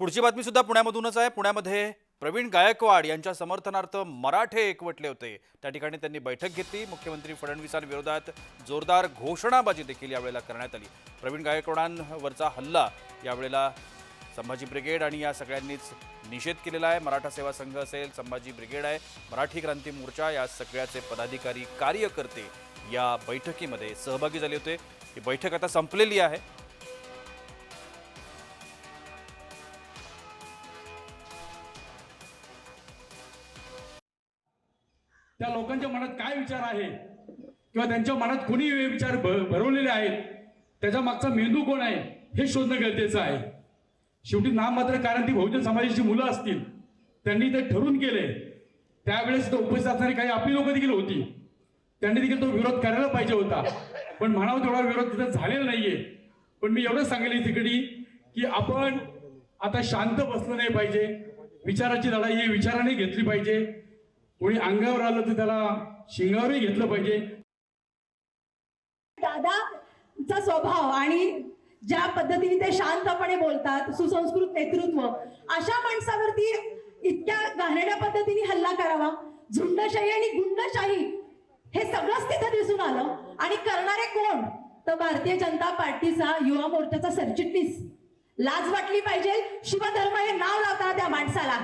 पुढची बातमी सुद्धा पुण्यामधूनच आहे. पुण्यामध्ये प्रवीण गायकवाड यांच्या समर्थनार्थ मराठे एकवटले होते. त्या ठिकाणी त्यांनी बैठक घेतली. मुख्यमंत्री फडणवीसांविरोधात जोरदार घोषणाबाजी देखील यावेळेला करण्यात आली. प्रवीण गायकवाडांवरचा हल्ला यावेळेला संभाजी ब्रिगेड आणि या सगळ्यांनीच निषेध केलेला आहे. मराठा सेवा संघ असेल संभाजी ब्रिगेड आहे मराठी क्रांती मोर्चा या सगळ्याचे पदाधिकारी कार्यकर्ते या बैठकीमध्ये सहभागी झाले होते. ही बैठक आता संपलेली आहे. त्या लोकांच्या मनात काय विचार आहे? किंवा त्यांच्या मनात कोणी हे विचार भ- भरवलेले आहेत? त्याच्या मागचा मेंदू कोण आहे? हे शोधणं गरजेचं आहे. शेवटी नाम मात्र कारण ती बहुजन समाजाची मुलं असतील त्यांनी ते ठरून केले. त्यावेळेस तिथं उपस्थित असणारी काही आपली लोक देखील होती. त्यांनी देखील तो विरोध करायला पाहिजे होता. पण म्हणावं तेवढा विरोध तिथं झालेला नाहीये. पण मी एवढं सांगेल तिकडे की आपण आता शांत बसलं नाही पाहिजे. विचाराची लढाई ही विचाराने घेतली पाहिजे. कोणी अंगावर आलं तर त्याला शिंगावरही घेतलं पाहिजे. दादाचा स्वभाव आणि ज्या पद्धतीने ते शांतपणे बोलतात सुसंस्कृत नेतृत्व अशा माणसावरती इतक्या घाणेरड्या पद्धतीने हल्ला करावा. झुंडशाही आणि गुंडशाही हे सगळंच तिथं दिसून आलं. आणि करणारे कोण? तर भारतीय जनता पार्टीचा युवा मोर्चाचा सरचिटणीस. लाज वाटली पाहिजे. शिवधर्म हे नाव लावताना त्या माणसाला.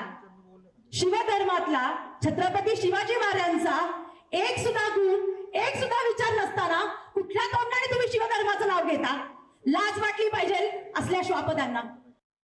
शिवधर्मातला छत्रपती शिवाजी महाराजांचा एक सुद्धा गुण एक सुद्धा विचार नसताना कुठल्या तोंडाने तुम्ही शिवधर्माचं नाव घेता? लाज वाटली पाहिजे असल्या श्वापदांना.